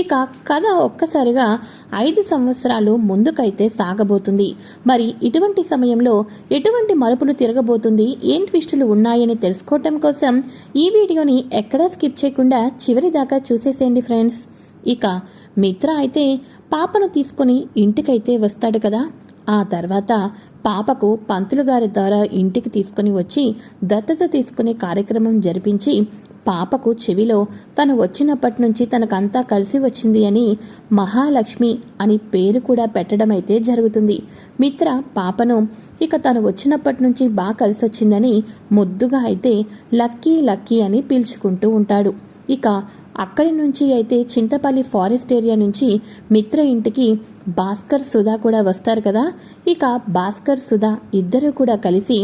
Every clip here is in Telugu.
ఇక కథ ఒక్కసారిగా ఐదు సంవత్సరాలు ముందుకైతే సాగబోతుంది. మరి ఇటువంటి సమయంలో ఎటువంటి మలుపులు తిరగబోతుంది? ఏం ట్విస్టులు ఉన్నాయని తెలుసుకోవటం కోసం ఈ వీడియోని ఎక్కడా స్కిప్ చేయకుండా చివరి దాకా చూసేసేయండి ఫ్రెండ్స్. ఇక మిత్ర అయితే పాపను తీసుకుని ఇంటికైతే వస్తాడు కదా. ఆ తర్వాత పాపకు పంతులు గారి ద్వారా ఇంటికి తీసుకుని వచ్చి దత్తత తీసుకునే కార్యక్రమం జరిపించి పాపకు చెవిలో తను వచ్చినప్పటి నుంచి తనకంతా కలిసి వచ్చింది అని మహాలక్ష్మి అని పేరు కూడా పెట్టడం అయితే జరుగుతుంది. మిత్ర పాపను ఇక తను వచ్చినప్పటి నుంచి బాగా కలిసి వచ్చిందని ముద్దుగా అయితే లక్కీ లక్కీ అని పిలుచుకుంటూ ఉంటాడు. ఇక అక్కడి నుంచి అయితే చింతపల్లి ఫారెస్ట్ ఏరియా నుంచి మిత్ర ఇంటికి భాస్కర్ సుధా కూడా వస్తారు కదా. ఇక భాస్కర్ సుధా ఇద్దరు కూడా కలిసి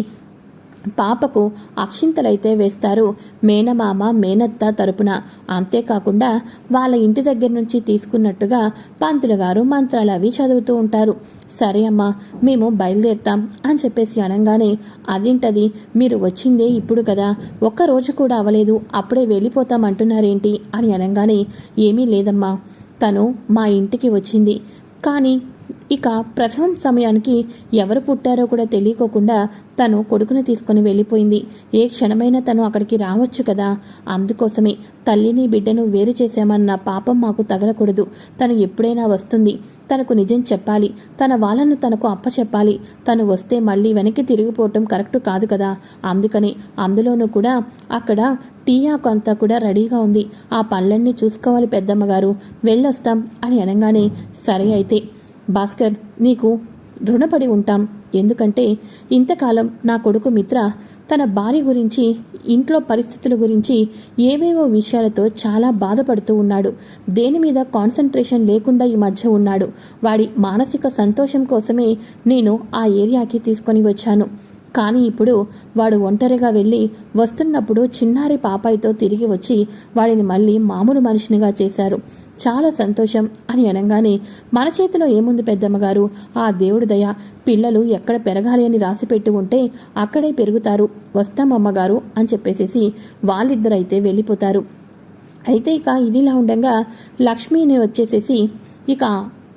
పాపకు అక్షింతలైతే వేస్తారు. మేనమామ మేనత్త తరపున. అంతేకాకుండా వాళ్ళ ఇంటి దగ్గర నుంచి తీసుకున్నట్టుగా పంతులు గారు మంత్రాలు అవి చదువుతూ ఉంటారు. సరే అమ్మా మేము బయలుదేరుతాం అని చెప్పేసి అనగానే అదేంటది? మీరు వచ్చిందే ఇప్పుడు కదా. ఒక్క రోజు కూడా అవ్వలేదు. అప్పుడే వెళ్ళిపోతాం అంటున్నారేంటి? అని అనగానే ఏమీ లేదమ్మా. తను మా ఇంటికి వచ్చింది. కానీ ఇక ప్రసవం సమయానికి ఎవరు పుట్టారో కూడా తెలియకోకుండా తను కొడుకుని తీసుకుని వెళ్ళిపోయింది. ఏ క్షణమైనా తను అక్కడికి రావచ్చు కదా. అందుకోసమే తల్లిని బిడ్డను వేరు చేశామన్న పాపం మాకు తగలకూడదు. తను ఎప్పుడైనా వస్తుంది. తనకు నిజం చెప్పాలి. తన వాళ్ళను తనకు అప్పచెప్పాలి. తను వస్తే మళ్ళీ వెనక్కి తిరిగిపోవటం కరెక్ట్ కాదు కదా. అందుకని అందులోనూ కూడా అక్కడ టీ ఆకు అంతా కూడా రెడీగా ఉంది. ఆ పనులన్నీ చూసుకోవాలి పెద్దమ్మగారు వెళ్ళొస్తాం అని అనగానే సరే అయితే భాస్కర్ నీకు రుణపడి ఉంటాం. ఎందుకంటే ఇంతకాలం నా కొడుకు మిత్ర తన భార్య గురించి ఇంట్లో పరిస్థితుల గురించి ఏవేవో విషయాలతో చాలా బాధపడుతూ ఉన్నాడు. దేని మీద కాన్సన్ట్రేషన్ లేకుండా ఈ మధ్య ఉన్నాడు. వాడి మానసిక సంతోషం కోసమే నేను ఆ ఏరియాకి తీసుకొని వచ్చాను. కానీ ఇప్పుడు వాడు ఒంటరిగా వెళ్ళి వస్తున్నప్పుడు చిన్నారి పాపాయితో తిరిగి వచ్చి వాడిని మళ్ళీ మామూలు మనిషినిగా చేశారు. చాలా సంతోషం అని అనగానే మన చేతిలో ఏముంది పెద్దమ్మగారు? ఆ దేవుడి దయ. పిల్లలు ఎక్కడ పెరగాలి అని రాసిపెట్టి ఉంటే అక్కడే పెరుగుతారు. వస్తాం అమ్మగారు అని చెప్పేసేసి వాళ్ళిద్దరైతే వెళ్ళిపోతారు. అయితే ఇక ఇదిలా ఉండగా లక్ష్మిని వచ్చేసేసి ఇక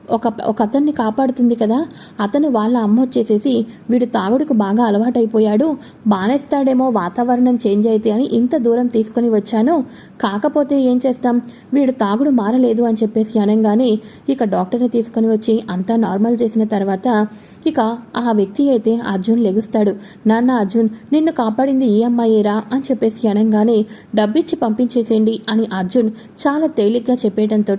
ఒక ఒక అతన్ని కాపాడుతుంది కదా. అతను వాళ్ళ అమ్మ వచ్చేసేసి వీడు తాగుడుకు బాగా అలవాటైపోయాడు. బానేస్తాడేమో వాతావరణం చేంజ్ అయితే అని ఇంత దూరం తీసుకుని వచ్చాను. కాకపోతే ఏం చేస్తాం? వీడు తాగుడు మారలేదు అని చెప్పేసి అనగానే ఇక డాక్టర్ని తీసుకుని వచ్చి అంతా నార్మల్ చేసిన తర్వాత ఇక ఆ వ్యక్తి అయితే అర్జున్ లెగుస్తాడు. నాన్న అర్జున్ నిన్ను కాపాడింది ఈ అమ్మాయేరా అని చెప్పేసి అనగానే డబ్బిచ్చి పంపించేసేయండి అని అర్జున్ చాలా తేలిగ్గా చెప్పేయడంతో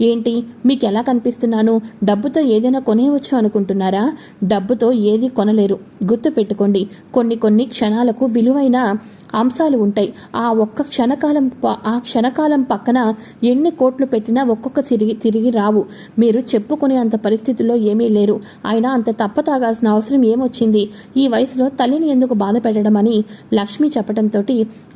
ఏంటి మీకు ఎలా కనిపిస్తున్నాను? డబ్బుతో ఏదైనా కొనేయవచ్చు అనుకుంటున్నారా? డబ్బుతో ఏది కొనలేరు. గుర్తు పెట్టుకోండి కొన్ని కొన్ని క్షణాలకు విలువైన అంశాలు ఉంటాయి. ఆ ఒక్క క్షణకాలం ప- ఆ క్షణకాలం పక్కన ఎన్ని కోట్లు పెట్టినా ఒక్కొక్క తిరిగి తిరిగి రావు. మీరు చెప్పుకునే అంత పరిస్థితుల్లో ఏమీ లేరు. అయినా అంత తప్ప తాగాల్సిన అవసరం ఏమొచ్చింది? ఈ వయసులో తల్లిని ఎందుకు బాధ పెట్టడం అని లక్ష్మి చెప్పడంతో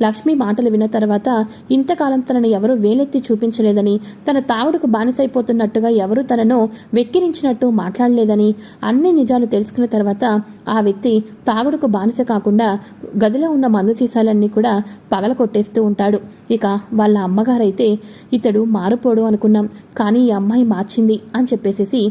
లక్ష్మి మాటలు విన్న తర్వాత ఇంతకాలం తనను ఎవరూ వేలెత్తి చూపించలేదని తన తావుడుకు బానిసైపోతున్నట్టుగా ఎవరూ తనను వెక్కిరించినట్టు మాట్లాడలేదని అన్ని నిజాలు తెలుసుకున్న తర్వాత ఆ వ్యక్తి తాగుడుకు బానిస కాకుండా గదిలో ఉన్న మందు సీసాలన్నీ కూడా పగల కొట్టేస్తూ ఉంటాడు. ఇక వాళ్ళ అమ్మగారైతే ఇతడు మారిపోడు అనుకున్నాం కానీ ఈ అమ్మాయి మార్చింది అని చెప్పేసేసి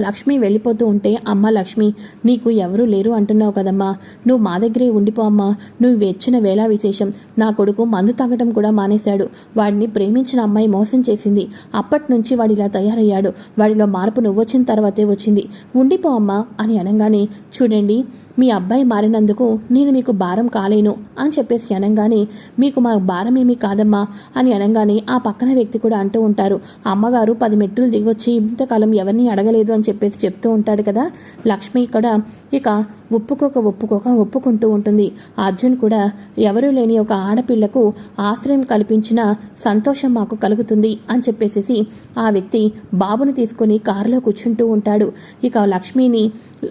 లక్ష్మి వెళ్ళిపోతూ ఉంటే అమ్మ లక్ష్మి నీకు ఎవరూ లేరు అంటున్నావు కదమ్మా. నువ్వు మా దగ్గరే ఉండిపో అమ్మా. నువ్వు వెచ్చిన వేళ విశేషం. నా కొడుకు మందు తాగటం కూడా మానేశాడు. వాడిని ప్రేమించిన అమ్మాయి మోసం చేసింది. అప్పటి నుంచి వాడు ఇలా తయారయ్యాడు. వాడిలో మార్పు నువ్వు వచ్చిన తర్వాతే వచ్చింది. ఉండిపో అమ్మా అని అనగానే చూడండి మీ అబ్బాయి మారినందుకు నేను మీకు భారం కాలేను అని చెప్పేసి అనగానే మీకు మా భారం ఏమీ కాదమ్మా అని అనగానే ఆ పక్కన వ్యక్తి కూడా అంటూ ఉంటారు. అమ్మగారు పది మెట్టులు దిగొచ్చి ఇంతకాలం ఎవరిని అడగలేదు అని చెప్పేసి చెప్తూ ఉంటాడు కదా. లక్ష్మి ఇక్కడ ఇక ఒప్పుకోక ఒప్పుకోక ఒప్పుకుంటూ ఉంటుంది. అర్జున్ కూడా ఎవరూ లేని ఒక ఆడపిల్లకు ఆశ్రయం కల్పించిన సంతోషం మాకు కలుగుతుంది అని చెప్పేసేసి ఆ వ్యక్తి బాబుని తీసుకుని కారులో కూర్చుంటూ ఉంటాడు. ఇక లక్ష్మిని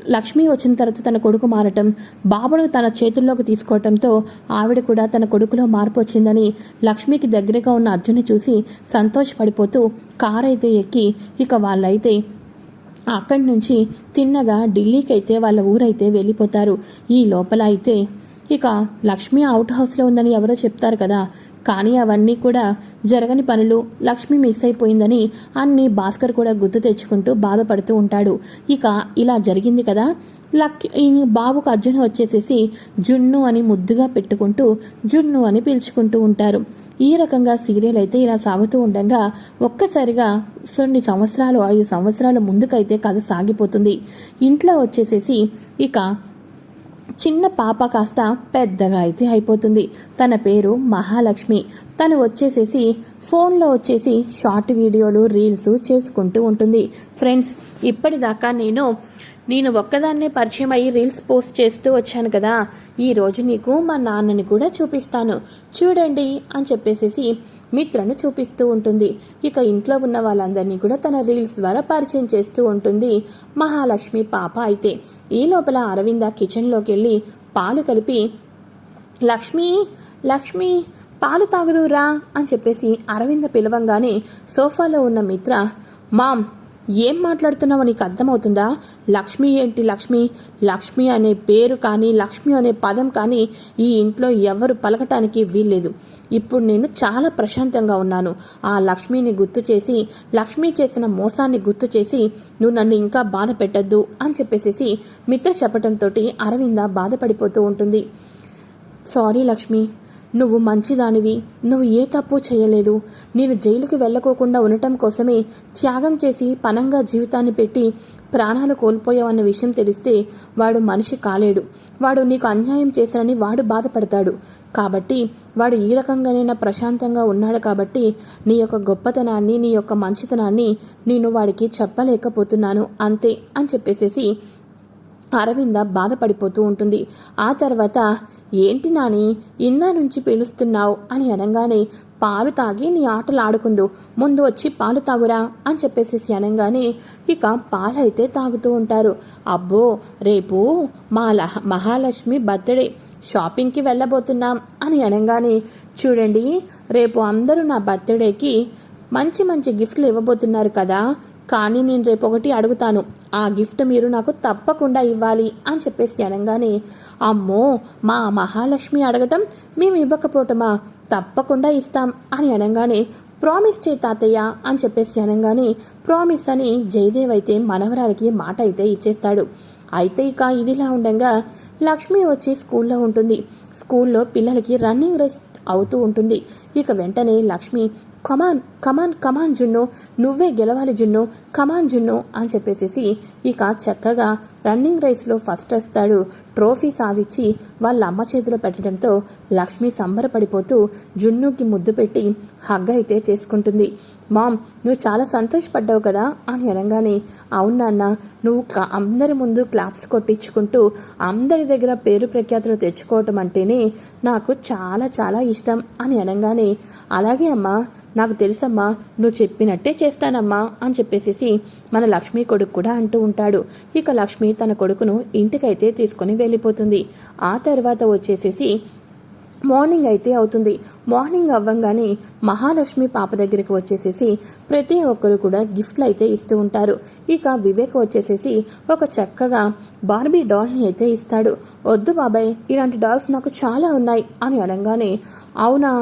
లక్ష్మి వచ్చిన తర్వాత తన కొడుకు మారటం బాబును తన చేతుల్లోకి తీసుకోవటంతో ఆవిడ కూడా తన కొడుకులో మార్పు వచ్చిందని లక్ష్మికి దగ్గరగా ఉన్న అర్జున్ని చూసి సంతోషపడిపోతూ కారైతే ఎక్కి ఇక వాళ్ళైతే అక్కడి నుంచి తిన్నగా ఢిల్లీకి అయితే వాళ్ళ ఊరైతే వెళ్ళిపోతారు. ఈ లోపల అయితే ఇక లక్ష్మి అవుట్ హౌస్లో ఉందని ఎవరో చెప్తారు కదా. కానీ అవన్నీ కూడా జరగని పనులు లక్ష్మి మిస్ అయిపోయిందని అన్ని భాస్కర్ కూడా గుర్తు తెచ్చుకుంటూ బాధపడుతూ ఉంటాడు. ఇక ఇలా జరిగింది కదా. లక్ ఈ బాబుకు అర్జున్ వచ్చేసేసి జున్ను అని ముద్దుగా పెట్టుకుంటూ జున్ను అని పిలుచుకుంటూ ఉంటారు. ఈ రకంగా సీరియల్ అయితే ఇలా సాగుతూ ఉండగా ఒక్కసారిగా కొన్ని సంవత్సరాలు ఐదు సంవత్సరాల ముందుకైతే కథ సాగిపోతుంది. ఇంట్లో వచ్చేసేసి ఇక చిన్న పాప కాస్త పెద్దగా అయితే అయిపోతుంది. తన పేరు మహాలక్ష్మి. తను వచ్చేసేసి ఫోన్లో వచ్చేసి షార్ట్ వీడియోలు రీల్స్ చేసుకుంటూ ఉంటుంది. ఫ్రెండ్స్ ఇప్పటిదాకా నేను నేను ఒక్కదాన్నే పరిచయం అయ్యి రీల్స్ పోస్ట్ చేస్తూ వచ్చాను కదా. ఈ రోజు నీకు మా నాన్నని కూడా చూపిస్తాను. చూడండి అని చెప్పేసేసి మిత్రను చూపిస్తూ ఉంటుంది. ఇక ఇంట్లో ఉన్న వాళ్ళందరినీ కూడా తన రీల్స్ ద్వారా పరిచయం చేస్తూ ఉంటుంది. మహాలక్ష్మి పాప అయితే. ఈ లోపల అరవింద కిచెన్లోకి వెళ్ళి పాలు కలిపి లక్ష్మి లక్ష్మి పాలు తాగుదురా అని చెప్పేసి అరవింద పిలవంగానే సోఫాలో ఉన్న మిత్ర మామ్ ఏం మాట్లాడుతున్నావో నీకు అర్థమవుతుందా? లక్ష్మి ఏంటి లక్ష్మి? లక్ష్మి అనే పేరు కానీ లక్ష్మి అనే పదం కానీ ఈ ఇంట్లో ఎవరు పలకటానికి వీల్లేదు. ఇప్పుడు నేను చాలా ప్రశాంతంగా ఉన్నాను. ఆ లక్ష్మిని గుర్తు చేసి లక్ష్మి చేసిన మోసాన్ని గుర్తు చేసి నువ్వు నన్ను ఇంకా బాధ పెట్టద్దు అని చెప్పేసేసి మిత్ర చెప్పటంతో అరవింద బాధపడిపోతూ ఉంటుంది. సారీ లక్ష్మి నువ్వు మంచిదానివి నువ్వు ఏ తప్పు చేయలేదు. నేను జైలుకి వెళ్ళకోకుండా ఉండటం కోసమే త్యాగం చేసి పనంగా జీవితాన్ని పెట్టి ప్రాణాలు కోల్పోయావన్న విషయం తెలిస్తే వాడు మనిషి కాలేడు. వాడు నీకు అన్యాయం చేశానని వాడు బాధపడతాడు. కాబట్టి వాడు ఈ రకంగానైనా ప్రశాంతంగా ఉన్నాడు కాబట్టి నీ యొక్క గొప్పతనాన్ని నీ యొక్క మంచితనాన్ని నేను వాడికి చెప్పలేకపోతున్నాను అంతే అని చెప్పేసేసి అరవింద బాధపడిపోతూ ఉంటుంది. ఆ తర్వాత ఏంటి నాని ఇందా నుంచి పిలుస్తున్నావు? అని అనగానే పాలు తాగి నీ ఆటలు ఆడుకుందు ముందు వచ్చి పాలు తాగురా అని చెప్పేసేసి అనగానే ఇక పాలైతే తాగుతూ ఉంటారు. అబ్బో రేపు మా లహ మహాలక్ష్మి బర్త్డే షాపింగ్కి వెళ్ళబోతున్నాం అని అనగానే చూడండి రేపు అందరూ నా బర్త్డేకి మంచి మంచి గిఫ్ట్లు ఇవ్వబోతున్నారు కదా కానీ నేను రేపు ఒకటి అడుగుతాను. ఆ గిఫ్ట్ మీరు నాకు తప్పకుండా ఇవ్వాలి అని చెప్పేసి అనగానే అమ్మో మా మహాలక్ష్మి అడగటం మేము ఇవ్వకపోవటమా తప్పకుండా ఇస్తాం అని అనగానే ప్రామిస్ చే తాతయ్య అని చెప్పేసి అనగానే ప్రామిస్ అని జయదేవ్ అయితే మనవరాలకి మాట అయితే ఇచ్చేస్తాడు. అయితే ఇక ఇదిలా ఉండగా లక్ష్మి వచ్చి స్కూల్లో ఉంటుంది. స్కూల్లో పిల్లలకి రన్నింగ్ రేస్ అవుతూ ఉంటుంది. ఇక వెంటనే లక్ష్మి కమాన్ కమాన్ కమాన్ జున్ను నువ్వే గెలవాలి జున్ను కమాన్ జున్ను అని చెప్పేసేసి ఇక చక్కగా రన్నింగ్ రేస్లో ఫస్ట్ వస్తాడు. ట్రోఫీ సాధించి వాళ్ళ అమ్మ చేతిలో పెట్టడంతో లక్ష్మి సంబరపడిపోతూ జున్నుకి ముద్దు పెట్టి హగ్ అయితే చేసుకుంటుంది. మామ్ నువ్వు చాలా సంతోషపడ్డావు కదా అని అనగానే అవునాన్న నువ్వు అందరి ముందు క్లాప్స్ కొట్టించుకుంటూ అందరి దగ్గర పేరు ప్రఖ్యాతులు తెచ్చుకోవటం అంటేనే నాకు చాలా చాలా ఇష్టం అని అనగానే అలాగే అమ్మా నాకు తెలుసమ్మా నువ్వు చెప్పినట్టే చేస్తానమ్మా అని చెప్పేసేసి మన లక్ష్మి కొడుకు కూడా అంటూ ఉంటాడు. ఇక లక్ష్మి తన కొడుకును ఇంటికైతే తీసుకుని వెళ్ళిపోతుంది. ఆ తర్వాత వచ్చేసేసి మార్నింగ్ అయితే అవుతుంది. మార్నింగ్ అవ్వంగానే మహాలక్ష్మి పాప దగ్గరికి వచ్చేసేసి ప్రతి ఒక్కరు కూడా గిఫ్ట్లు అయితే ఇస్తూ ఉంటారు. ఇక వివేక్ వచ్చేసేసి ఒక చక్కగా బార్బీ డాల్ని అయితే ఇస్తాడు. వద్దు బాబాయ్ ఇలాంటి డాల్స్ నాకు చాలా ఉన్నాయి అని అనగానే అవునా?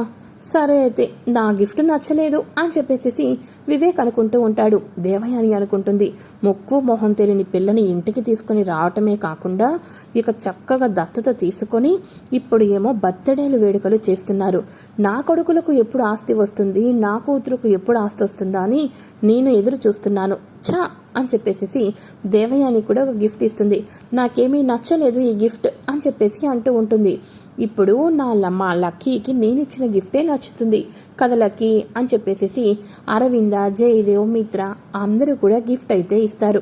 సరే అయితే నా గిఫ్ట్ నచ్చలేదు అని చెప్పేసి వివేక్ అనుకుంటూ ఉంటాడు. దేవయాని అనుకుంటుంది. ముక్కు మొహం తెలియని పిల్లని ఇంటికి తీసుకుని రావటమే కాకుండా ఇక చక్కగా దత్తత తీసుకొని ఇప్పుడు ఏమో బర్త్డేలు వేడుకలు చేస్తున్నారు. నా కొడుకులకు ఎప్పుడు ఆస్తి వస్తుంది? నా కూతురుకు ఎప్పుడు ఆస్తి వస్తుందా అని నేను ఎదురు చూస్తున్నాను. చా అని చెప్పేసి దేవయాని కూడా ఒక గిఫ్ట్ ఇస్తుంది. నాకేమీ నచ్చలేదు ఈ గిఫ్ట్ అని చెప్పేసి అంటూ ఉంటుంది. ఇప్పుడు నా మా లక్కీకి నేను ఇచ్చిన గిఫ్టే నచ్చుతుంది. కదా లక్కీ? అని చెప్పేసి అరవింద జయదేవ్ మిత్ర అందరూ కూడా గిఫ్ట్ అయితే ఇస్తారు.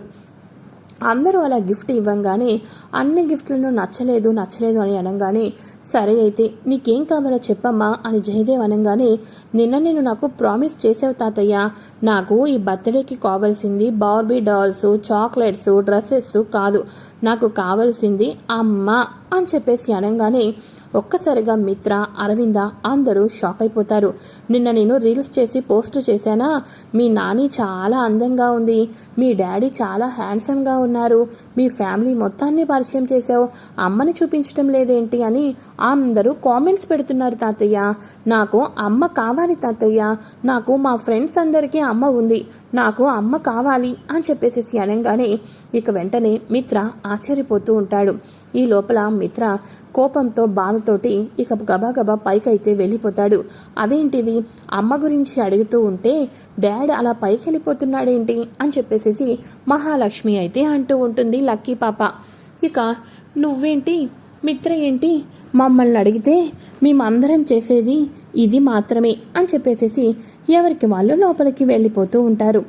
అందరూ అలా గిఫ్ట్ ఇవ్వంగానే అన్ని గిఫ్ట్లను నచ్చలేదు నచ్చలేదు అని అనగానే సరే అయితే నీకేం కావాలో చెప్పమ్మా అని జయదేవ్ అనగానే నిన్న నేను నాకు ప్రామిస్ చేసావు తాతయ్య. నాకు ఈ బర్త్డేకి కావాల్సింది బార్బీ డాల్స్ చాక్లెట్స్ డ్రెస్సెస్ కాదు. నాకు కావాల్సింది అమ్మ అని చెప్పేసి అనగానే ఒక్కసారిగా మిత్ర అరవింద అందరూ షాక్ అయిపోతారు. నిన్న నేను రీల్స్ చేసి పోస్ట్ చేశానా? మీ నాని చాలా అందంగా ఉంది. మీ డాడీ చాలా హ్యాండ్సమ్గా ఉన్నారు. మీ ఫ్యామిలీ మొత్తాన్ని పరిచయం చేశావు. అమ్మని చూపించడం లేదేంటి అని అందరూ కామెంట్స్ పెడుతున్నారు తాతయ్య. నాకు అమ్మ కావాలి తాతయ్య. నాకు మా ఫ్రెండ్స్ అందరికీ అమ్మ ఉంది. నాకు అమ్మ కావాలి అని చెప్పేసి అనగానే ఇక వెంటనే మిత్ర ఆశ్చర్యపోతూ ఉంటాడు. ఈ లోపల మిత్ర కోపంతో బాధతోటి ఇక గబాగబా పైకైతే వెళ్ళిపోతాడు. అదేంటిది? అమ్మ గురించి అడుగుతూ ఉంటే డాడ్ అలా పైకి వెళ్ళిపోతున్నాడేంటి అని చెప్పేసేసి మహాలక్ష్మి అయితే అంటూ ఉంటుంది లక్కీ పాప. ఇక నువ్వేంటి? మిత్ర ఏంటి? మమ్మల్ని అడిగితే మేమందరం చేసేది ఇది మాత్రమే అని చెప్పేసేసి ఎవరికి వాళ్ళు లోపలికి వెళ్ళిపోతూ ఉంటారు.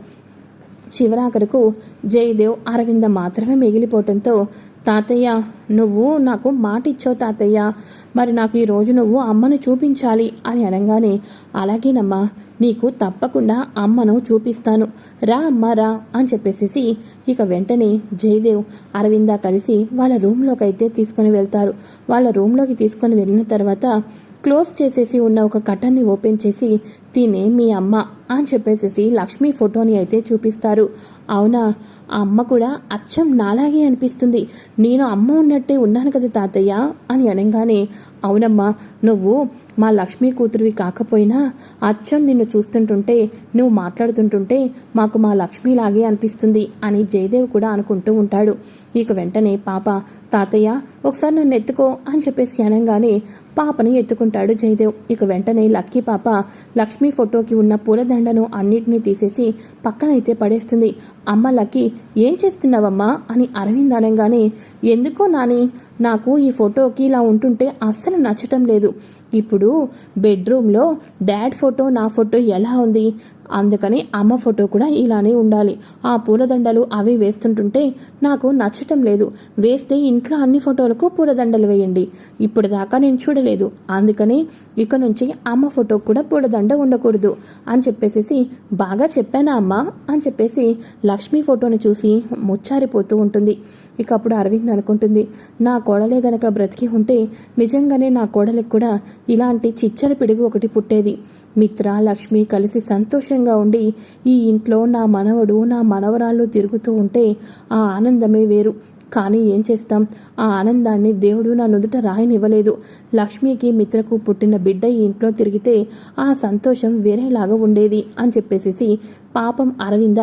చివరాఖరుకు జయదేవ్ అరవింద మాత్రమే మిగిలిపోవటంతో తాతయ్య నువ్వు నాకు మాట ఇచ్చావు తాతయ్య. మరి నాకు ఈరోజు నువ్వు అమ్మను చూపించాలి అని అనగానే అలాగేనమ్మా నీకు తప్పకుండా అమ్మను చూపిస్తాను. రా అమ్మ రా అని చెప్పేసేసి ఇక వెంటనే జయదేవ్ అరవింద కలిసి వాళ్ళ రూమ్లోకి అయితే తీసుకొని వెళ్తారు. వాళ్ళ రూమ్లోకి తీసుకొని వెళ్ళిన తర్వాత క్లోజ్ చేసేసి ఉన్న ఒక కటన్ని ఓపెన్ చేసి తినే మీ అమ్మ అని చెప్పేసేసి లక్ష్మి ఫోటోని అయితే చూపిస్తారు. అవునా? ఆ అమ్మ కూడా అచ్చం నాలాగే అనిపిస్తుంది. నేను అమ్మ ఉన్నట్టే ఉన్నాను కదా తాతయ్య అని అనగానే అవునమ్మా నువ్వు మా లక్ష్మీ కూతురివి కాకపోయినా అచ్చం నిన్ను చూస్తుంటుంటే నువ్వు మాట్లాడుతుంటుంటే మాకు మా లక్ష్మిలాగే అనిపిస్తుంది అని జయదేవ్ కూడా అనుకుంటూ ఉంటాడు. ఇక వెంటనే పాప తాతయ్య ఒకసారి నన్ను ఎత్తుకో అని చెప్పేసి అనగానే పాపని ఎత్తుకుంటాడు జయదేవ్. ఇక వెంటనే లక్కీ పాప లక్ష్మీ ఫోటోకి ఉన్న పూలదండను అన్నిటినీ తీసేసి పక్కనైతే పడేస్తుంది. అమ్మ లక్కీ ఏం చేస్తున్నావమ్మా? అని అరవింద్ అనగానే ఎందుకో నాని నాకు ఈ ఫోటోకి ఇలా ఉంటుంటే అస్సలు నచ్చటం లేదు. ఇప్పుడు బెడ్రూమ్లో డాడ్ ఫోటో నా ఫోటో ఎలా ఉంది? అందుకని అమ్మ ఫోటో కూడా ఇలానే ఉండాలి. ఆ పూలదండలు అవి వేస్తుంటుంటే నాకు నచ్చటం లేదు. వేస్తే ఇంట్లో అన్ని ఫోటోలకు పూలదండలు వేయండి. ఇప్పుడు దాకా నేను చూడలేదు. అందుకని ఇక నుంచి అమ్మ ఫోటో కూడా పూలదండ ఉండకూడదు అని చెప్పేసి బాగా చెప్పానా అమ్మ అని చెప్పేసి లక్ష్మి ఫోటోని చూసి ముచ్చారిపోతూ ఉంటుంది. ఇక అప్పుడు అరవింద్ అనుకుంటుంది నా కోడలే గనక బ్రతికి ఉంటే నిజంగానే నా కోడలికి కూడా ఇలాంటి చిచ్చర పిడుగు ఒకటి పుట్టేది. మిత్ర లక్ష్మి కలిసి సంతోషంగా ఉండి ఈ ఇంట్లో నా మనవడు నా మనవరాళ్ళు తిరుగుతూ ఉంటే ఆ ఆనందమే వేరు. కానీ ఏం చేస్తాం? ఆ ఆనందాన్ని దేవుడు నా నుదుట రాయనివ్వలేదు. లక్ష్మికి మిత్రకు పుట్టిన బిడ్డ ఈ ఇంట్లో తిరిగితే ఆ సంతోషం వేరేలాగా ఉండేది అని చెప్పేసేసి పాపం అరవింద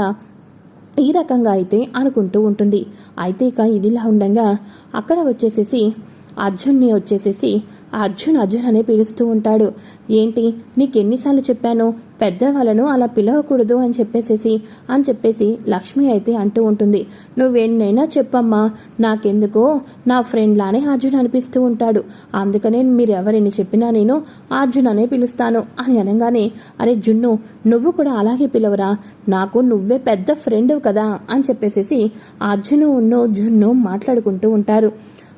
ఈ రకంగా అయితే అనుకుంటూ ఉంటుంది. అయితే ఇక ఇదిలా ఉండగా అక్కడ వచ్చేసేసి అర్జున్ని వచ్చేసేసి అర్జున్ అర్జున్ అనే పిలుస్తూ ఉంటాడు. ఏంటి? నీకెన్నిసార్లు చెప్పాను పెద్దవాళ్ళను అలా పిలవకూడదు అని చెప్పేసేసి అని చెప్పేసి లక్ష్మి అయితే అంటూ ఉంటుంది. నువ్వెన్నైనా చెప్పమ్మా నాకెందుకో నా ఫ్రెండ్ లానే అర్జున్ అనిపిస్తూ ఉంటాడు. అందుకనే మీరు ఎవరిని చెప్పినా నేను అర్జున్ అనే పిలుస్తాను అని అనగానే అరే జున్ను నువ్వు కూడా అలాగే పిలవరా? నాకు నువ్వే పెద్ద ఫ్రెండ్ కదా అని చెప్పేసేసి అర్జును ఉన్నో జున్ను మాట్లాడుకుంటూ ఉంటారు.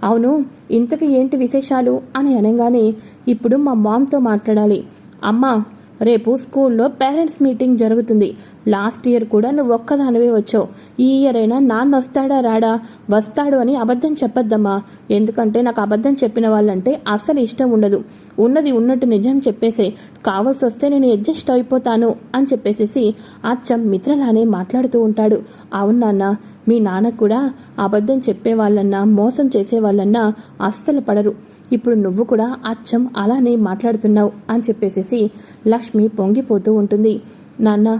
అవును ఇంతకు ఏంటి విశేషాలు? అని అనగానే ఇప్పుడు మా మామ్తో మాట్లాడాలి. అమ్మా రేపు స్కూల్లో పేరెంట్స్ మీటింగ్ జరుగుతుంది. లాస్ట్ ఇయర్ కూడా నువ్వు ఒక్కదానివే వచ్చావు. ఈ ఇయర్ అయినా నాన్న వస్తాడా రాడా? వస్తాడు అని అబద్ధం చెప్పొద్దమ్మా. ఎందుకంటే నాకు అబద్ధం చెప్పిన వాళ్ళంటే అస్సలు ఇష్టం ఉండదు. ఉన్నది ఉన్నట్టు నిజం చెప్పేసే. కావాల్సి వస్తే నేను అడ్జస్ట్ అయిపోతాను అని చెప్పేసేసి అచ్చం మిత్రలానే మాట్లాడుతూ ఉంటాడు. అవును నాన్న మీ నాన్న కూడా అబద్ధం చెప్పే వాళ్ళన్నా మోసం చేసే వాళ్ళన్నా అస్సలు పడరు. ఇప్పుడు నువ్వు కూడా అచ్చం అలానే మాట్లాడుతున్నావు అని చెప్పేసేసి లక్ష్మి పొంగిపోతూ ఉంటుంది. నాన్న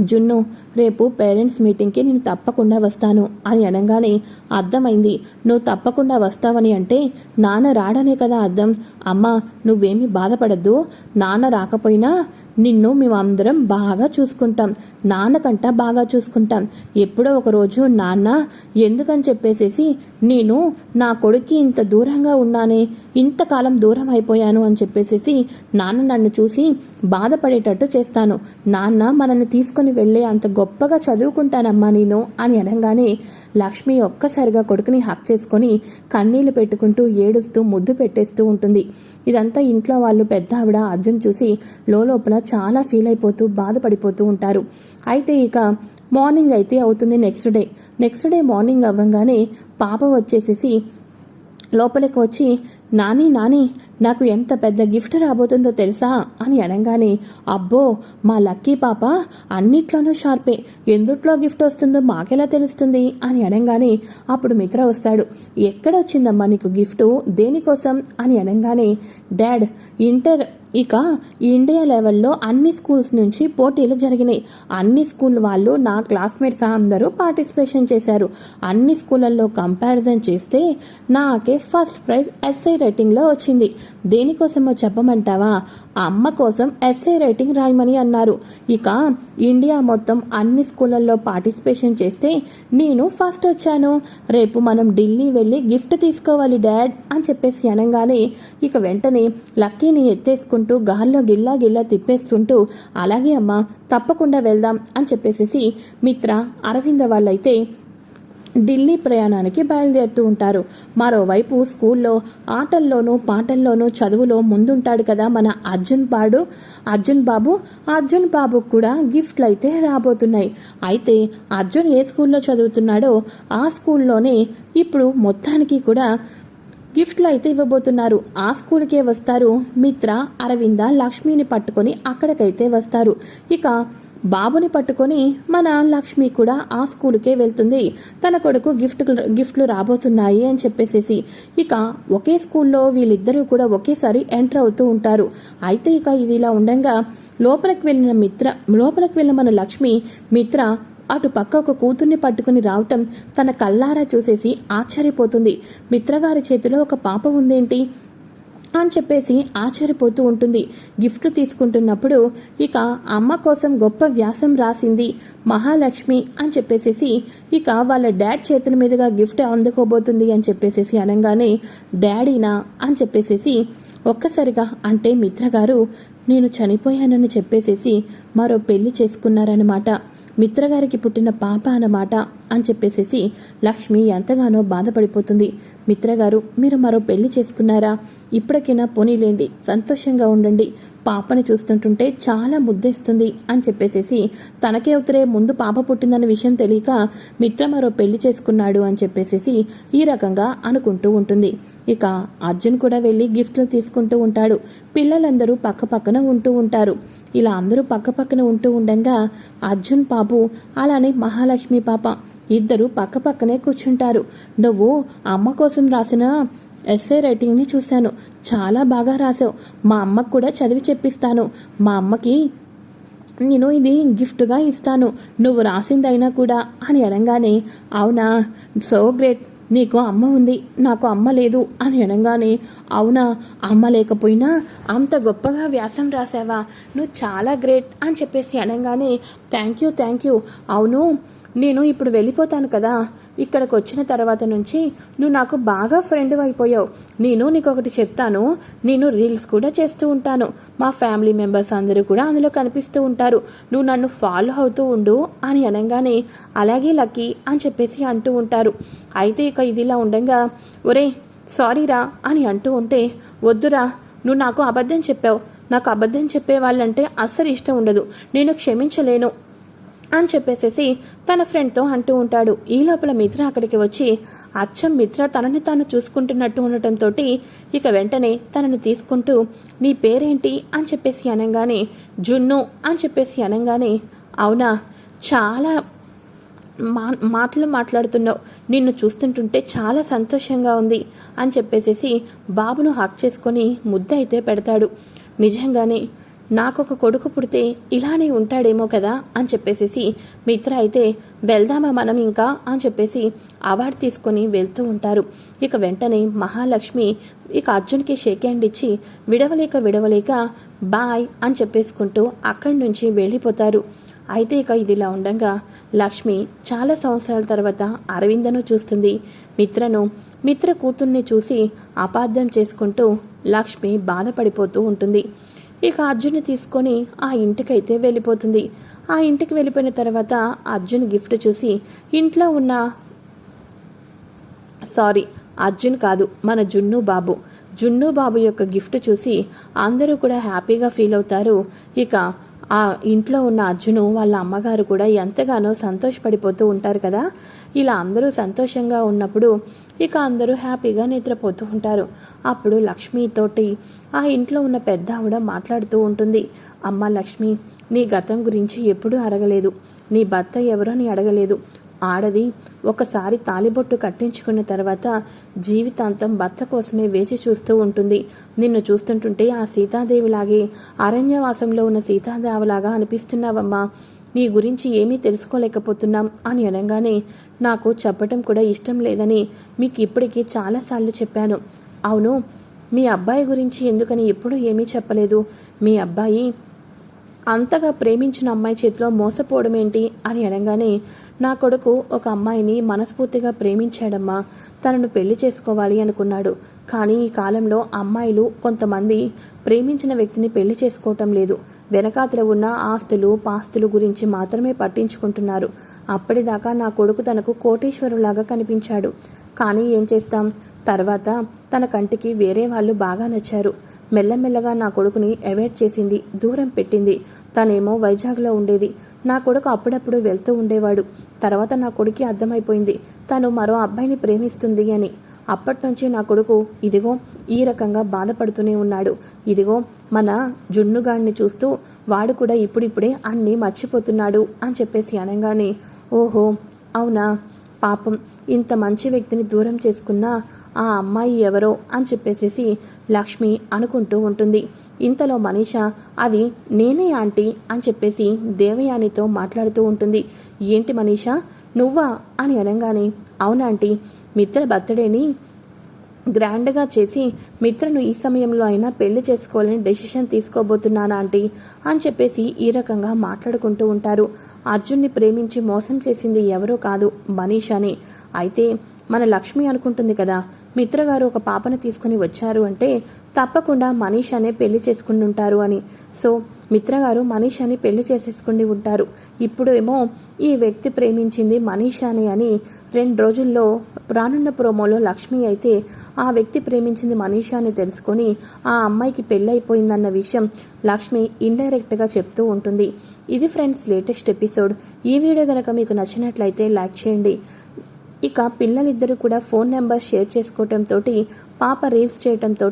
జున్ను రేపు పేరెంట్స్ మీటింగ్కి నేను తప్పకుండా వస్తాను అని అనగానే అర్థమైంది. నువ్వు తప్పకుండా వస్తావని అంటే నాన్న రాడనే కదా అర్థం. అమ్మా నువ్వేమీ బాధపడద్దు. నాన్న రాకపోయినా నిన్ను మేమందరం బాగా చూసుకుంటాం. నాన్నకంట బాగా చూసుకుంటాం. ఎప్పుడో ఒకరోజు నాన్న ఎందుకని చెప్పేసేసి నేను నా కొడుక్కి ఇంత దూరంగా ఉన్నానే ఇంతకాలం దూరం అయిపోయాను అని చెప్పేసేసి నాన్న నన్ను చూసి బాధపడేటట్టు చేస్తాను. నాన్న మనల్ని తీసుకుని వెళ్ళే అంత గొప్పగా చదువుకుంటానమ్మా నేను అని అనగానే లక్ష్మి ఒక్కసారిగా కొడుకుని హక్ చేసుకొని కన్నీళ్ళు పెట్టుకుంటూ ఏడుస్తూ ముద్దు పెట్టేస్తూ ఉంటుంది. ఇదంతా ఇంట్లో వాళ్ళు పెద్ద ఆవిడ అర్జున్ చూసి లోపల చాలా ఫీల్ అయిపోతూ బాధపడిపోతూ ఉంటారు. అయితే ఇక మార్నింగ్ అయితే అవుతుంది next day. Next day morning అవ్వగానే పాప వచ్చేసేసి లోపలికి వచ్చి నాని నాని నాకు ఎంత పెద్ద గిఫ్ట్ రాబోతుందో తెలుసా? అని అనగానే అబ్బో మా లక్కీ పాప అన్నిట్లోనూ షార్పే. ఎందుట్లో గిఫ్ట్ వస్తుందో మాకెలా తెలుస్తుంది? అని అనగానే అప్పుడు మిత్ర వస్తాడు. ఎక్కడొచ్చిందమ్మా నీకు గిఫ్ట్? దేనికోసం? అని అనగానే డాడ్ ఇంటర్ ఇక ఇండియా లెవెల్లో అన్ని స్కూల్స్ నుంచి పోటీలు జరిగినాయి. అన్ని స్కూల్ వాళ్ళు నా క్లాస్మేట్స్ అందరూ పార్టిసిపేషన్ చేశారు. అన్ని స్కూళ్ళల్లో కంపారిజన్ చేస్తే నాకే ఫస్ట్ ప్రైజ్ ఎస్ఐ రైటింగ్లో వచ్చింది. దేనికోసమో చెప్పమంటావా? అమ్మ కోసం ఎస్ఏ రైటింగ్ రాయమని అన్నారు. ఇక ఇండియా మొత్తం అన్ని స్కూళ్ళల్లో పార్టిసిపేషన్ చేస్తే నేను ఫస్ట్ వచ్చాను. రేపు మనం ఢిల్లీ వెళ్ళి గిఫ్ట్ తీసుకోవాలి డాడ్ అని చెప్పేసి అనగానే ఇక వెంటనే లక్కీని ఎత్తేసుకుంటూ గాల్లో గిల్లా గిల్లా తిప్పేస్తుంటూ అలాగే అమ్మ తప్పకుండా వెళ్దాం అని చెప్పేసేసి మిత్ర అరవింద వాళ్ళైతే ఢిల్లీ ప్రయాణానికి బయలుదేరుతూ ఉంటారు. మరోవైపు స్కూల్లో ఆటల్లోనూ పాటల్లోనూ చదువులో ముందుంటాడు కదా మన అర్జున్ పాడు. అర్జున్ బాబు అర్జున్ బాబుకు కూడా గిఫ్ట్లు అయితే రాబోతున్నాయి. అయితే అర్జున్ ఏ స్కూల్లో చదువుతున్నాడో ఆ స్కూల్లోనే ఇప్పుడు మొత్తానికి కూడా గిఫ్ట్లు అయితే ఇవ్వబోతున్నారు. ఆ స్కూల్కే వస్తారు మిత్ర అరవింద లక్ష్మిని పట్టుకొని అక్కడికైతే వస్తారు. ఇక బాబుని పట్టుకొని మన లక్ష్మి కూడా ఆ స్కూలుకే వెళ్తుంది. తన కొడుకు గిఫ్ట్ గిఫ్ట్లు రాబోతున్నాయి అని చెప్పేసేసి ఇక ఒకే స్కూల్లో వీళ్ళిద్దరూ కూడా ఒకేసారి ఎంటర్ అవుతూ ఉంటారు. అయితే ఇక ఇది ఇలా ఉండగా లోపలికి వెళ్ళిన మిత్ర లోపలికి వెళ్ళిన మన లక్ష్మి మిత్ర అటు పక్క ఒక కూతుర్ని పట్టుకుని రావటం తన కల్లారా చూసేసి ఆశ్చర్యపోతుంది. మిత్రగారి చేతిలో ఒక పాప ఉందేంటి? అని చెప్పేసి ఆశ్చర్యపోతూ ఉంటుంది. గిఫ్ట్ తీసుకుంటున్నప్పుడు ఇక అమ్మ కోసం గొప్ప వ్యాసం రాసింది మహాలక్ష్మి అని చెప్పేసేసి ఇక వాళ్ళ డాడ్ చేతుల మీదుగా గిఫ్ట్ అందుకోబోతుంది అని చెప్పేసేసి అనగానే డాడీనా? అని చెప్పేసేసి ఒక్కసారిగా అంటే మిత్ర గారు నేను చనిపోయానని చెప్పేసేసి మరో పెళ్ళి చేసుకున్నారన్నమాట. మిత్రగారికి పుట్టిన పాప అన్నమాట అని చెప్పేసేసి లక్ష్మి ఎంతగానో బాధపడిపోతుంది. మిత్రగారు మీరు మరో పెళ్ళి చేసుకున్నారా? ఇప్పటికైనా పోనీలేండి సంతోషంగా ఉండండి. పాపని చూస్తుంటుంటే చాలా ముద్దేస్తుంది అని చెప్పేసేసి తనకే ఉత్తరే ముందు పాప పుట్టిందన్న విషయం తెలియక మిత్ర మరో పెళ్ళి చేసుకున్నాడు అని చెప్పేసేసి ఈ రకంగా అనుకుంటూ ఉంటుంది. ఇక అర్జున్ కూడా వెళ్ళి గిఫ్ట్లు తీసుకుంటూ ఉంటాడు. పిల్లలందరూ పక్క పక్కన ఉంటూ ఉంటారు. ఇలా అందరూ పక్క పక్కన ఉంటూ ఉండగా అర్జున్ బాబు అలానే మహాలక్ష్మి పాప ఇద్దరు పక్క పక్కనే కూర్చుంటారు. నువ్వు అమ్మ కోసం రాసిన ఎస్ఏ రైటింగ్ని చూశాను. చాలా బాగా రాసావు. మా అమ్మకు కూడా చదివి చెప్పిస్తాను. మా అమ్మకి నేను ఇది గిఫ్ట్గా ఇస్తాను. నువ్వు రాసిందైనా కూడా అని అనగానే అవునా? సో గ్రేట్ నీకు అమ్మ ఉంది నాకు అమ్మ లేదు అని అనగానే అవునా అమ్మ లేకపోయినా అంత గొప్పగా వ్యాసం రాసావా? నువ్వు చాలా గ్రేట్ అని చెప్పేసి అనగానే థ్యాంక్ యూ థ్యాంక్ యూ. అవును నేను ఇప్పుడు వెళ్ళిపోతాను కదా ఇక్కడికి వచ్చిన తర్వాత నుంచి నువ్వు నాకు బాగా ఫ్రెండ్ అయిపోయావు. నేను నీకు ఒకటి చెప్తాను. నేను రీల్స్ కూడా చేస్తూ ఉంటాను. మా ఫ్యామిలీ మెంబర్స్ అందరూ కూడా అందులో కనిపిస్తూ ఉంటారు. నువ్వు నన్ను ఫాలో అవుతూ ఉండు అని అనగానే అలాగే లక్కీ అని చెప్పేసి అంటూ ఉంటారు. అయితే ఇక ఇదిలా ఉండగా ఒరే సారీరా అని అంటూ ఉంటే వద్దురా నువ్వు నాకు అబద్ధం చెప్పావు. నాకు అబద్ధం చెప్పే వాళ్ళంటే అస్సలు ఇష్టం ఉండదు. నేను క్షమించలేను అని చెప్పేసేసి తన ఫ్రెండ్తో అంటూ ఉంటాడు. ఈ లోపల మిత్ర అక్కడికి వచ్చి అచ్చం మిత్ర తనని తాను చూసుకుంటున్నట్టు ఉండటంతో ఇక వెంటనే తనని తీసుకుంటూ నీ పేరేంటి? అని చెప్పేసి అనగానే జున్ను అని చెప్పేసి అనగానే అవునా? చాలా మా మాటలు మాట్లాడుతున్నావు. నిన్ను చూస్తుంటుంటే చాలా సంతోషంగా ఉంది అని చెప్పేసేసి బాబును హక్ చేసుకొని ముద్ద అయితే పెడతాడు. నిజంగానే నాకొక కొడుకు పుడితే ఇలానే ఉంటాడేమో కదా అని చెప్పేసేసి మిత్ర అయితే వెళ్దామా మనం ఇంకా? అని చెప్పేసి అవార్డు తీసుకొని వెళ్తూ ఉంటారు. ఇక వెంటనే మహాలక్ష్మి ఇక అర్జున్కి షేక్ హ్యాండ్ ఇచ్చి విడవలేక విడవలేక బాయ్ అని చెప్పేసుకుంటూ అక్కడి నుంచి వెళ్ళిపోతారు. అయితే ఇక ఇదిలా ఉండగా లక్ష్మి చాలా సంవత్సరాల తర్వాత అరవిందను చూస్తుంది. మిత్రను మిత్ర కూతుర్ని చూసి అపార్థం చేసుకుంటూ లక్ష్మి బాధపడిపోతూ ఉంటుంది. ఇక అర్జున్ని తీసుకొని ఆ ఇంటికైతే వెళ్ళిపోతుంది. ఆ ఇంటికి వెళ్ళిపోయిన తర్వాత అర్జున్ గిఫ్ట్ చూసి ఇంట్లో ఉన్న సారీ అర్జున్ కాదు మన జున్ను బాబు. జున్ను బాబు యొక్క గిఫ్ట్ చూసి అందరూ కూడా హ్యాపీగా ఫీల్ అవుతారు. ఇక ఆ ఇంట్లో ఉన్న అర్జును వాళ్ళ అమ్మగారు కూడా ఎంతగానో సంతోషపడిపోతూ ఉంటారు కదా. ఇలా అందరూ సంతోషంగా ఉన్నప్పుడు ఇక అందరూ హ్యాపీగా నిద్రపోతూ ఉంటారు. అప్పుడు లక్ష్మితోటి ఆ ఇంట్లో ఉన్న పెద్ద ఆవిడ మాట్లాడుతూ ఉంటుంది. అమ్మ లక్ష్మి నీ గతం గురించి ఎప్పుడూ అడగలేదు. నీ భర్త ఎవరో నీ అడగలేదు. ఆడది ఒకసారి తాలిబొట్టు కట్టించుకున్న తర్వాత జీవితాంతం భర్త కోసమే వేచి చూస్తూ ఉంటుంది. నిన్ను చూస్తుంటుంటే ఆ సీతాదేవిలాగే అరణ్యవాసంలో ఉన్న సీతాదేవిలాగా అనిపిస్తున్నావమ్మా. నీ గురించి ఏమీ తెలుసుకోలేకపోతున్నాం అని అనగానే నాకు చెప్పటం కూడా ఇష్టం లేదని మీకు ఇప్పటికీ చాలాసార్లు చెప్పాను. అవును మీ అబ్బాయి గురించి ఎందుకని ఎప్పుడూ ఏమీ చెప్పలేదు. మీ అబ్బాయి అంతగా ప్రేమించిన అమ్మాయి చేతిలో మోసపోవడం ఏంటి? అని అనగానే నా కొడుకు ఒక అమ్మాయిని మనస్ఫూర్తిగా ప్రేమించాడమ్మా. తనను పెళ్ళి చేసుకోవాలి అనుకున్నాడు. కానీ ఈ కాలంలో అమ్మాయిలు కొంతమంది ప్రేమించిన వ్యక్తిని పెళ్ళి చేసుకోవటం లేదు. వెనకాతల ఉన్న ఆస్తులు పాస్తులు గురించి మాత్రమే పట్టించుకుంటున్నారు. అప్పటిదాకా నా కొడుకు తనకు కోటేశ్వరులాగా కనిపించాడు. కానీ ఏం చేస్తాం? తర్వాత తన కంటికి వేరే వాళ్ళు బాగా నచ్చారు. మెల్లమెల్లగా నా కొడుకుని అవాయిడ్ చేసింది దూరం పెట్టింది. తనేమో వైజాగ్లో ఉండేది. నా కొడుకు అప్పుడప్పుడు వెళ్తూ ఉండేవాడు. తర్వాత నా కొడుకి అర్థమైపోయింది. తను మరో అబ్బాయిని ప్రేమిస్తుంది అని. అప్పటినుంచి నా కొడుకు ఇదిగో ఈ రకంగా బాధపడుతూనే ఉన్నాడు. ఇదిగో మన జున్నుగాడిని చూస్తూ వాడు కూడా ఇప్పుడిప్పుడే అన్నీ మర్చిపోతున్నాడు అని చెప్పేసి అనగానే ఓహో అవునా? పాపం ఇంత మంచి వ్యక్తిని దూరం చేసుకున్నా ఆ అమ్మాయి ఎవరో అని చెప్పేసేసి లక్ష్మి అనుకుంటూ ఉంటుంది. ఇంతలో మనీష అది నేనే ఆంటీ అని చెప్పేసి దేవయానితో మాట్లాడుతూ ఉంటుంది. ఏంటి మనీష నువ్వా? అని అనగానే అవునాంటీ మిత్ర బర్త్డేని గ్రాండ్గా చేసి మిత్రను ఈ సమయంలో అయినా పెళ్ళి చేసుకోవాలని డెసిషన్ తీసుకోబోతున్నానా ఆంటీ? అని చెప్పేసి ఈ రకంగా మాట్లాడుకుంటూ ఉంటారు. అర్జున్ని ప్రేమించి మోసం చేసింది ఎవరో కాదు మనీషాని. అయితే మన లక్ష్మి అనుకుంటుంది కదా మిత్రగారు ఒక పాపను తీసుకుని వచ్చారు అంటే తప్పకుండా మనీషానే పెళ్ళి చేసుకుని ఉంటారు అని. సో మిత్రగారు మనీషాని పెళ్ళి చేసేసుకుని ఉంటారు. ఇప్పుడు ఏమో ఈ వ్యక్తి ప్రేమించింది మనీషాని అని రెండు రోజుల్లో రానున్న ప్రోమోలో లక్ష్మి అయితే ఆ వ్యక్తి ప్రేమించింది మనీషాని తెలుసుకొని ఆ అమ్మాయికి పెళ్ళైపోయిందన్న విషయం లక్ష్మి ఇండైరెక్ట్గా చెప్తూ ఉంటుంది. ఇది ఫ్రెండ్స్ లేటెస్ట్ ఎపిసోడ్. ఈ వీడియో గనక మీకు నచ్చినట్లయితే లైక్ చేయండి. ఇక పిల్లలిద్దరూ కూడా ఫోన్ నెంబర్ షేర్ చేసుకోవటంతో పాప రీల్స్ చేయటంతో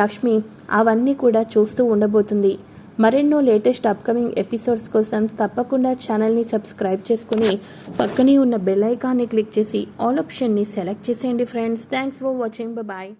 లక్ష్మి అవన్నీ కూడా చూస్తూ ఉండబోతుంది. మరెన్నో లేటెస్ట్ అప్కమింగ్ ఎపిసోడ్స్ కోసం తప్పకుండా ఛానల్ని సబ్స్క్రైబ్ చేసుకుని పక్కనే ఉన్న బెల్ ఐకాన్ని క్లిక్ చేసి ఆల్ ఆప్షన్ని సెలెక్ట్ చేసేయండి friends thanks for watching bye